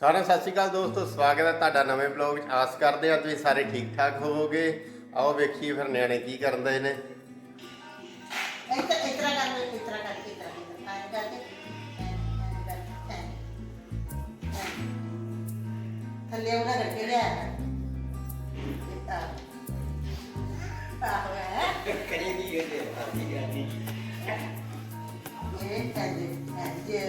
ਸਾਰਿਆਂ ਸਤਿ ਸ਼੍ਰੀ ਅਕਾਲ ਦੋਸਤੋ ਸਵਾਗਤ ਹੈ ਤੁਹਾਡਾ ਨਵੇਂ ਬਲੌਗ 'ਚ ਆਸ ਕਰਦੇ ਹਾਂ ਤੁਸੀਂ ਸਾਰੇ ਠੀਕ ਠਾਕ ਹੋਵੋਗੇ। ਆਓ ਵੇਖੀਏ ਫਿਰ ਨਿਆਣੇ ਕੀ ਕਰਦੇ ਨੇ। ਥੱਲੇ ਉਹਨਾਂ ਕਰਕੇ ਲਿਆ। ਆਹ ਹੋਇਆ ਕਰੀ ਦੀ ਇਹ ਤੇ? ਆਦੀ ਆਦੀ ਇਹ ਤਾਂ ਜੇ।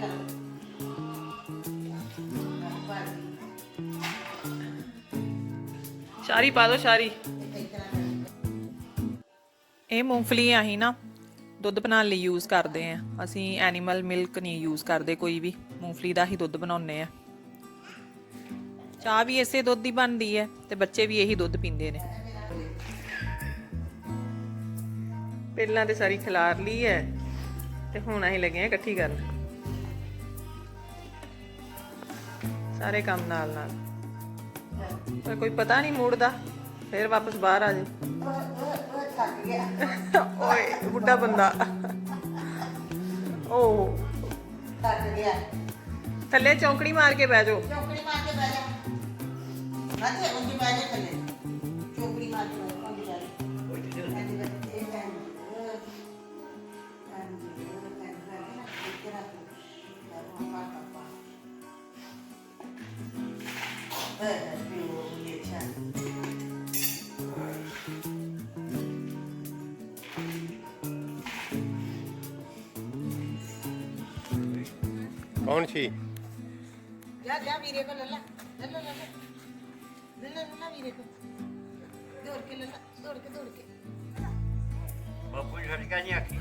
ਸ਼ਾਰੀ ਪਾ ਦੋ, ਸ਼ਾਰੀ। ਇਹ ਮੂੰਗਫਲੀਆਂ ਹੀ ਨਾ ਦੁੱਧ ਬਣਾਉਣ ਲਈ ਯੂਜ਼ ਕਰਦੇ ਆ ਅਸੀਂ ਐਨੀਮਲ ਮਿਲਕ ਨਹੀਂ ਯੂਜ਼ ਕਰਦੇ ਕੋਈ ਵੀ। ਮੂੰਗਫਲੀ ਦਾ ਹੀ ਦੁੱਧ ਬਣਾਉਂਦੇ ਆ ਚਾਹ ਵੀ ਇਸੇ ਦੁੱਧ ਦੀ ਬਣਦੀ ਹੈ ਤੇ ਬੱਚੇ ਵੀ ਇਹੀ ਦੁੱਧ ਪੀਂਦੇ ਨੇ। ਪਹਿਲਾਂ ਤੇ ਸਾਰੀ ਖਿਲਾਰ ਲਈ ਹੈ ਤੇ ਹੁਣ ਅਸੀਂ ਲੱਗੇ ਆ ਇਕੱਠੀ ਕਰਨ। ਸਾਰੇ ਕੰਮ ਨਾਲ ਨਾਲ ਪਰ ਕੋਈ ਪਤਾ ਨਹੀਂ ਮੂਡ ਦਾ ਫਿਰ ਵਾਪਸ ਬਾਹਰ ਆ ਜੇ। ਓਏ, ਬੁੱਢਾ ਬੰਦਾ। ਓ। ਥੱਕ ਗਿਆ ਥੱਲੇ ਚੌਂਕੜੀ ਮਾਰ ਕੇ ਬਹਿ ਜਾਓ। ਚੌਕੜੀ ਮਾਰ ਕੇ ਬਹਿ ਜਾ। ਹਾਂਜੀ ਉਂਝ ਬਹਿ ਜਾ ਥੱਲੇ। कौन सी जा जा वीरे को लल्ला लल्ला लल्ला लल्ला लल्ला वीरे को दौड़ के लल्ला दौड़ के दौड़ के ਕੇ ਨਹੀਂ ਆਖੀ?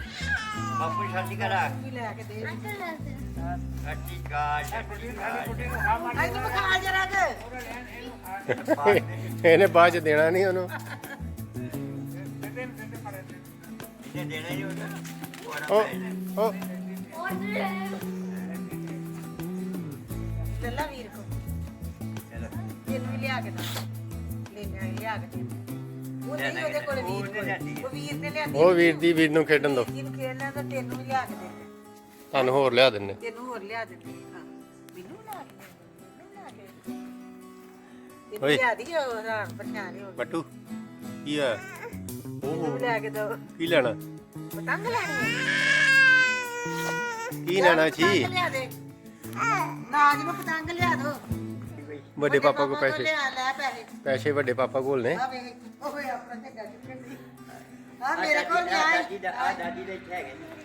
ਬਾਪੂ ਕੇ ਰੱਖ ਲੈ ਕੇ ਦੇ ਕਾ ਖਾ ਜਰਾ ਕੇ ਇਹਨੇ ਬਾਅਦ ਚ ਦੇਣਾ ਨਹੀਂ ਉਹਨੂੰ। ਇਹਨੇ ਦੇਣਾ ਹੀ ਉਹਦਾ ਉਹ ਉਹ ਲੈ ਲੈ ਵੀਰ ਕੋ ਵੀ ਲਿਆ ਕੇ ਦਾ। ਹੀ ਲਿਆ ਕੇ ਦੇ। ਉਹ ਨਹੀਂ ਉਹਦੇ ਕੋਲ ਵੀਰ ਕੋਲ। ਉਹ ਵੀਰ ਨੇ ਲਿਆਂਦੀ ਉਹ ਵੀਰ ਦੀ ਵੀਰ ਨੂੰ ਖੇਡਣ ਦੋ। ਜਿਹਨੂੰ ਖੇਡਣਾ ਤਾਂ ਤੈਨੂੰ ਵੀ ਲਿਆ ਕੇ ਦੇ ਤੁਹਾਨੂੰ ਹੋਰ ਲਿਆ ਦਿੰਨੇ। ਤੈਨੂੰ ਹੋਰ ਲਿਆ ਦਿੰਦੇ ਹਾਂ। ਮੈਨੂੰ ਲਿਆ ਕੇ ਦੇ, ਮੈਨੂੰ ਲਿਆ ਕੇ ਦੇ। ਤੈਨੂੰ ਓਏ। ਲਿਆ ਦੀ ਉਹ ਰਾਣ ਪਛਾਣੇ ਹੋ ਬੱਟੂ ਕੀ ਆ? ਵੀ ਲਿਆ ਕੇ ਦੋ। ਕੀ ਲੈਣਾ? ਪਤੰਗ ਲੈਣੀ ਹੈ ਕੀ ਲੈਣਾ ਦੇ। ਨਾਜ ਨੂੰ ਪਤੰਗ ਲਿਆ ਦੋ। ਵੱਡੇ ਪਾਪਾ ਕੋ ਪੈਸੇ। ਲਿਆ ਲੈ ਪੈਸੇ। ਪੈਸੇ ਵੱਡੇ ਪਾਪਾ ਕੋਲ ਨੇ। ਆ ਵੇਖ ਓਏ ਆਪਣਾ ਤੇ ਗੱਜ ਕੱਢੀ ਆ ਮੇਰੇ ਕੋਲ ਲਿਆ ਦਾਦੀ ਦਾ ਆ ਦਾਦੀ ਦੇ ਇੱਥੇ ਹੈਗੇ ਨੇ।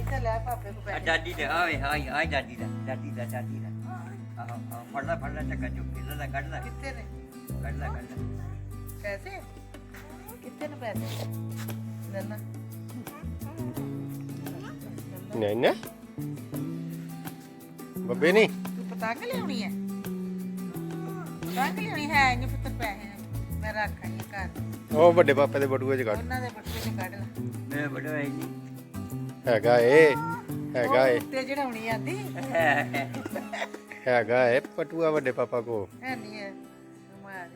ਇੱਥੇ ਲੈ ਪਾਪੇ ਕੋ ਆ ਪੈਸੇ। ਦਾਦੀ ਦੇ ਆਵੇ ਹਾਈ ਹਾਈ ਦਾਦੀ ਦਾ ਦਾਦੀ ਦਾ ਦਾਦੀ ਦਾ। ਆਹ ਆਹ ਫੜਦਾ ਫੜਦਾ ਚੱਕਾ ਚੁੱਕ ਕੇ ਲੈ ਕੱਢ ਲੈ। ਕਿੱਥੇ ਨੇ? ਕੱਢ ਲੈ ਕੱਢ ਲੈ। ਪੈਸੇ? ਕਿੱਥੇ ਨੇ ਪੈਸੇ? ਲੈ ਲੈ। ਨਹੀਂ ਨਾ। ਬੱਬੇ ਨਹੀਂ ਪਤੰਗ ਲਿਆਉਣੀ ਹੈ? ਪਤੰਗ ਲਿਆਉਣੀ ਹੈ ਨਹੀਂ ਪੁੱਤਰ ਪੈਸੇ ਮੈਂ ਰੱਖਾਂ ਇਹ ਘਰ। ਉਹ ਵੱਡੇ ਪਾਪੇ ਦੇ ਬਟੂਏ ਚ ਕੱਢ। ਉਹਨਾਂ ਦੇ ਬੱਟੇ ਚ ਕੱਢ ਲੈ। ਮੈਂ ਬੜਾ ਹੈ ਜੀ ਹੈਗਾ ਏ ਹੈਗਾ ਏ। ਤੇ ਚੜਾਉਣੀ ਆਂਦੀ ਹੈਗਾ ਏ ਪਟੂਆ ਵੱਡੇ ਪਾਪਾ ਕੋ ਹੈ ਨਹੀਂ ਹੈ। ਮਾਰ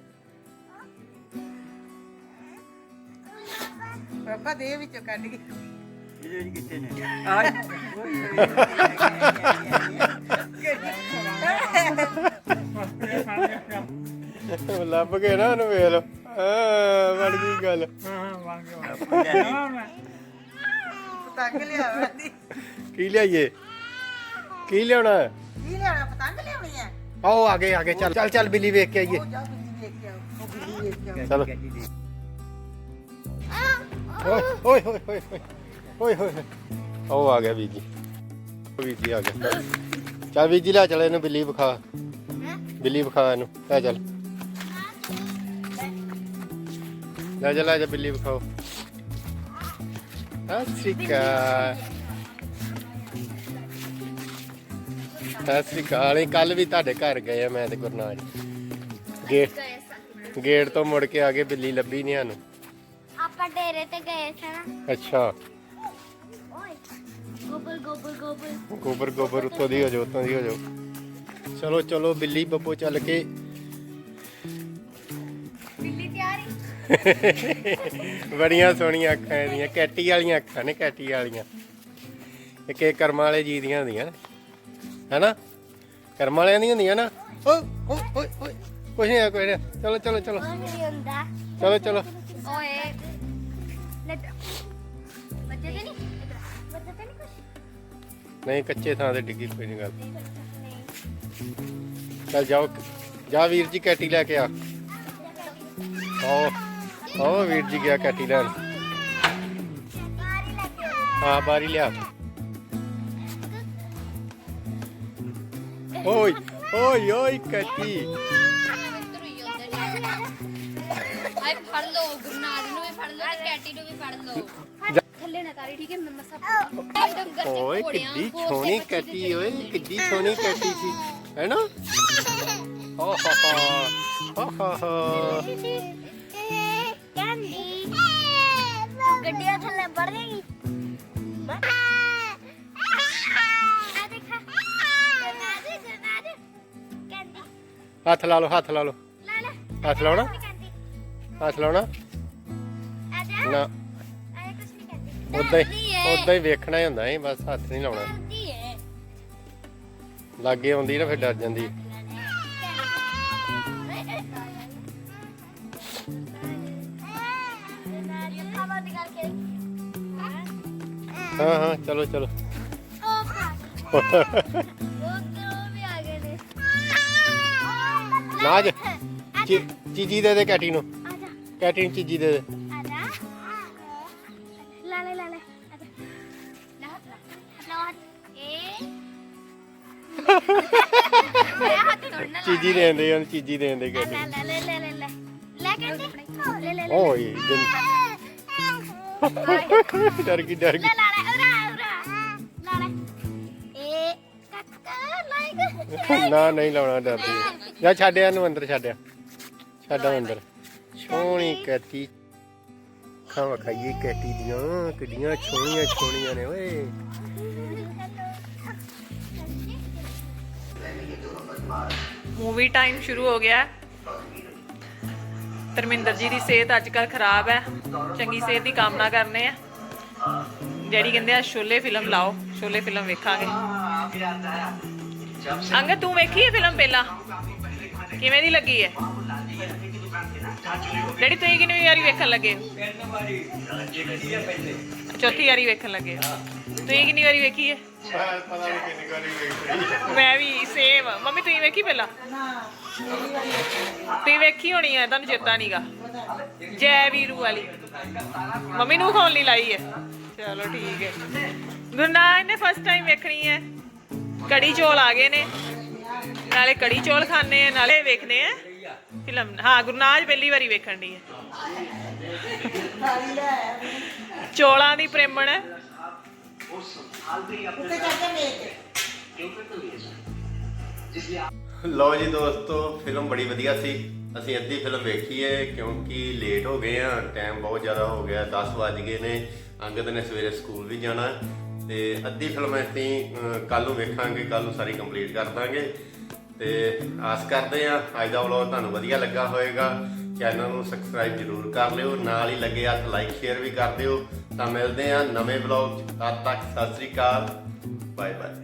ਪਾਪਾ ਦੇ ਵਿੱਚੋਂ ਕੱਢ ਕੇ। ਲੱਭ ਗਏ ਨਾ ਉਹਨੂੰ ਵੇਖ ਲੋ ਆ, ਬਣ ਗਈ ਗੱਲ। ਹਾਂ ਵਾਂਗ ਪਤੰਗ ਲਿਆਉਣਾ ਕੀ ਲਿਆਈਏ? ਕੀ ਲਿਆਉਣਾ? ਕੀ ਲਿਆਉਣਾ ਪਤੰਗ ਲਿਆਉਣੀ ਆ ਆਓ ਆ ਆਗੇ ਚੱਲ ਚੱਲ ਚੱਲ, ਬਿੱਲੀ ਵੇਖ ਕੇ ਆਈਏ। ਚਲੋ। ਓਏ ਓਏ ਓਏ ਓਏ। ਓਏ ਓਏ ਉਹ ਆ ਗਿਆ ਬੀਜੀ। ਉਹ ਬੀਜੀ ਆ ਗਿਆ। ਚੱਲ ਬੀਜੀ ਲੈ ਚੱਲ ਇਹਨੂੰ ਬਿੱਲੀ ਵਿਖਾ। ਬਿੱਲੀ ਵਿਖਾ ਇਹਨੂੰ। ਲੈ ਚੱਲ। ਲੈ ਜਾ ਲੈ ਜਾ ਬਿੱਲੀ ਵਿਖਾਓ। ਸਤਿ ਸ਼੍ਰੀ ਅਕਾਲ। ਸਤਿ ਸ੍ਰੀ ਅਕਾਲ। ਕੱਲ ਵੀ ਤੁਹਾਡੇ ਘਰ ਗਏ ਆ ਮੈਂ ਤੇ ਗੁਰਨਾਜ। ਗੇਟ ਗੇਟ ਤੋਂ ਮੁੜ ਕੇ ਆ ਕੇ ਬਿੱਲੀ ਲੱਭੀ ਨਹੀਂ ਸਾਨੂੰ। ਆਪਾਂ ਡੇਰੇ ਤੇ ਗਏ ਸੀ ਨਾ। ਅੱਛਾ। ਗੋਬਰ ਗੋਬਰ ਗੋਬਰ। ਗੋਬਰ ਗੋਬਰ ਉੱਤੋਂ ਦੀ ਹੋ ਜਾਓ ਉੱਤੋਂ ਦੀ ਹੋ ਜਾਓ। ਚਲੋ ਚਲੋ ਬਿੱਲੀ ਬੱਬੋ ਚੱਲ ਕੇ। ਬਿੱਲੀ ਤਿਆਰੀ ਬੜੀਆਂ ਸੋਹਣੀਆਂ ਅੱਖਾਂ ਇਹਦੀਆਂ ਕੈਟੀ ਵਾਲੀਆਂ ਅੱਖਾਂ ਨੇ ਕੈਟੀ ਵਾਲੀਆਂ। ਇੱਕ ਇੱਕ ਕਰਮਾਂ ਵਾਲੇ ਜੀ ਦੀਆਂ ਹੁੰਦੀਆਂ ਨੇ। ਹੈਨਾ? ਕਰਮ ਵਾਲਿਆਂ ਦੀਆਂ ਹੁੰਦੀਆਂ ਨਾ? ਓ ਓ ਓਏ ਓਏ ਕੁਛ ਨਹੀਂ ਆ ਕੋਈ ਨਹੀਂ ਚਲੋ ਚਲੋ ਚਲੋ। ਚਲੋ ਚਲੋ। ਓਏ। ਬੱਚੇ ਤੇ ਨਹੀਂ ਨਹੀਂ, ਕੱਚੇ ਥਾਂ ਤੇ ਡਿੱਗੀ ਕੋਈ ਨਹੀਂ ਗੱਲ। ਚੱਲ ਜਾਓ, ਜਾ ਵੀਰ ਜੀ ਕੈਟੀ ਲੈ ਕੇ ਆ। ਆਓ ਆਓ ਵੀਰ ਜੀ ਗਿਆ ਕੈਟੀ ਲੈਣ। ਹਾਂ, ਬਾਰੀ ਲਿਆ। ਓਏ ਓਏ ਓਏ ਕੈਟੀ। ਹਾਏ ਫੜ ਲਓ ਗੁਰਨਾਜ ਨੂੰ ਵੀ ਫੜ ਲਓ ਤੇ ਕੈਟੀ ਨੂੰ ਵੀ ਫੜ ਲਓ। ਜਾ- ਥੱਲੇ ਨਾ ਤਾਰੀ ਠੀਕ ਹੈ? ਮੈਂ ਸਭ ਡੰਗਰ ਤੇ ਓਏ ਘੋੜਿਆਂ, ਕਿੱਡੀ ਹੋਰ ਸੋਹਣੀ ਤੇ ਕੈਟੀ ਓਏ ਕਿੱਡੀ ਸੋਹਣੀ ਕੈਟੀ ਸੀ ਹੈਨਾ ਓ ਹੋ ਹੋ ਹੋ ਹੋ ਹੋ ਕੈਂਡੀ ਗੱਡੀਆਂ ਥੱਲੇ ਵੜ ਗਈ। ਆ ਦੇਖਾ। ਗਰਨਾਦ ਗਰਨਾਦ। ਕੈਂਡੀ। ਹੱਥ ਲਾ ਲਓ ਹੱਥ ਲਾ ਲਓ। ਲਾ ਲੈ। ਹੱਥ ਲਾਉਣਾ? ਕੈਂਡੀ। ਹੱਥ ਲਾਉਣਾ? ਆ ਜਾ। ਨਾ। ਉਦਾਂ ਹੀ ਉਦਾਂ ਹੀ ਵੇਖਣਾ ਹੀ ਹੁੰਦਾ ਹੈ ਬਸ ਹੱਥ ਨਹੀਂ ਲਾਉਣਾ। ਕਰਦੀ ਹੈ ਲਾਗੇ ਆਉਂਦੀ ਨਾ ਫਿਰ ਡਰ ਜਾਂਦੀ। ਹਾਂ ਹਾਂ ਚਲੋ ਚਲੋ। ਨੇ ਨਾਜ ਚੀ- ਚੀਜੀ ਦੇ ਦੇ ਕੈਟੀ ਨੂੰ। ਕੈਟੀ ਨੂੰ ਚੀਜੀ ਦੇ ਦੇ। ਮੈਂ ਹੱਥ ਤੋੜਨਾ ਚੀਜੀ ਦੇਣ ਦੇ ਉਹਨੂੰ ਚੀਜੀ ਦੇਣ ਦੇ ਲੈ ਕੈਟੀ ਲੈ ਲੈ ਲੈ ਲੈ। ਲੈ ਲੈ ਕਹਿੰਦੇ ਲੈ ਲੈ ਲੈ ਓਏ ਜਨ ਡਰ ਗਈ ਡਰ ਲੈ ਗਈ। ਲਾ ਲੈ ਉਰਾ ਉਰਾ। ਲਾ ਲੈ। ਇਹ ਕੱਕਾ ਲਾਈਕ ਨਾ ਨਹੀਂ ਲਾਉਣਾ ਡਰਦੀ ਜਾ ਛੱਡਿਆ ਨੂੰ ਅੰਦਰ ਛੱਡਿਆ ਛੱਡਾ ਅੰਦਰ। ਸੋਹਣੀ ਕੈਟੀ। ਖਾਵਾ ਖਾਈਏ ਕੈਟੀ ਦੀਆਂ ਕਿੱਡੀਆਂ ਸੋਹਣੀਆਂ ਸੋਹਣੀਆਂ ਨੇ ਓਏ। ਮੂਵੀ ਟਾਈਮ ਸ਼ੁਰੂ ਹੋ ਗਿਆ। ਧਰਮਿੰਦਰ ਜੀ ਦੀ ਸਿਹਤ ਅੱਜ ਕੱਲ ਖਰਾਬ ਹੈ। ਚੰਗੀ ਸਿਹਤ ਦੀ ਕਾਮਨਾ ਕਰਨੇ ਆ। ਡੈਡੀ ਕਹਿੰਦੇ ਆ ਸ਼ੋਲੇ ਫਿਲਮ ਲਾਓ। ਸ਼ੋਲੇ ਫਿਲਮ ਵੇਖਾਂਗੇ। ਅੰਗਦ ਤੂੰ ਵੇਖੀ ਹੈ ਫਿਲਮ ਪਹਿਲਾਂ? ਕਿਵੇਂ ਦੀ ਲੱਗੀ ਹੈ? ਡੈਡੀ ਤੁਸੀਂ ਕਿੰਨੀ ਵਾਰੀ ਵੇਖਣ ਲੱਗੇ ਚੌਥੀ ਵਾਰੀ ਵੇਖਣ ਲੱਗੇ। ਤੁਸੀਂ ਕਿੰਨੀ ਵਾਰੀ ਵੇਖੀ ਹੈ? ਪਤਾ ਨਹੀਂ ਕਿੰਨੀ ਵਾਰੀ ਮੈਂ ਵੀ ਸੇਮ ਮੰਮੀ, ਤੁਸੀਂ ਵੇਖੀ ਪਹਿਲਾਂ? ਤੁਸੀਂ ਵੇਖੀ ਹੋਣੀ ਹੈ ਤੁਹਾਨੂੰ ਚੇਤਾ ਨਹੀਂਗਾ ਜੈ ਵੀਰੂ ਵਾਲੀ। ਮੰਮੀ, ਨੂੰ ਖੋਲ ਲਈ ਲਾਈ ਹੈ। ਚਲੋ ਠੀਕ ਹੈ। ਗੁਰਨਾਜ ਨੇ ਫਸਟ ਟਾਈਮ ਵੇਖਣੀ ਹੈ। ਕੜੀ ਚੌਲ ਆ ਗਏ ਨੇ। ਨਾਲੇ ਕੜੀ ਚੌਲ ਖਾਣੇ ਆ, ਨਾਲੇ ਵੇਖਨੇ ਆ। ਫਿਲਮ। ਹਾਂ ਗੁਰਨਾਜ ਪਹਿਲੀ ਵਾਰੀ ਵੇਖਣ ਦੀ ਹੈ। ਥਾਲੀ ਦੀ ਪ੍ਰੇਮਣ। ਹੈ ਉੱਤੇ ਕਰਕੇ ਵੇਖ ਲਓ ਜੀ ਦੋਸਤੋ ਫਿਲਮ ਬੜੀ ਵਧੀਆ ਸੀ। ਅਸੀਂ ਅੱਧੀ ਫਿਲਮ ਵੇਖੀ ਹੈ ਕਿਉਂਕਿ ਲੇਟ ਹੋ ਗਏ ਆ ਟਾਈਮ ਬਹੁਤ ਜ਼ਿਆਦਾ ਹੋ ਗਿਆ 10 ਵੱਜ ਗਏ ਨੇ। ਅੰਗਦ ਨੇ ਸਵੇਰੇ ਸਕੂਲ ਵੀ ਜਾਣਾ ਹੈ ਤੇ ਅੱਧੀ ਫਿਲਮ ਅਸੀਂ ਕੱਲ ਨੂੰ ਵੇਖਾਂਗੇ ਕੱਲ ਨੂੰ ਸਾਰੀ ਕੰਪਲੀਟ ਕਰ ਦਾਂਗੇ। ਤੇ ਆਸ ਕਰਦੇ ਆ ਅੱਜ ਦਾ ਵਲੌਗ ਤੁਹਾਨੂੰ ਵਧੀਆ ਲੱਗਾ ਹੋਵੇਗਾ ਚੈਨਲ ਨੂੰ ਸਬਸਕ੍ਰਾਈਬ ਜਰੂਰ ਕਰ ਲਿਓ, ਨਾਲ ਹੀ ਲੱਗੇ ਹੱਥ ਲਾਈਕ ਸ਼ੇਅਰ ਵੀ ਕਰ ਦਿਓ। ਤਾਂ ਮਿਲਦੇ ਆ ਨਵੇਂ ਵਲੌਗ 'ਚ। ਤਦ ਤੱਕ ਸਤਿ ਸ੍ਰੀ ਅਕਾਲ। Bye bye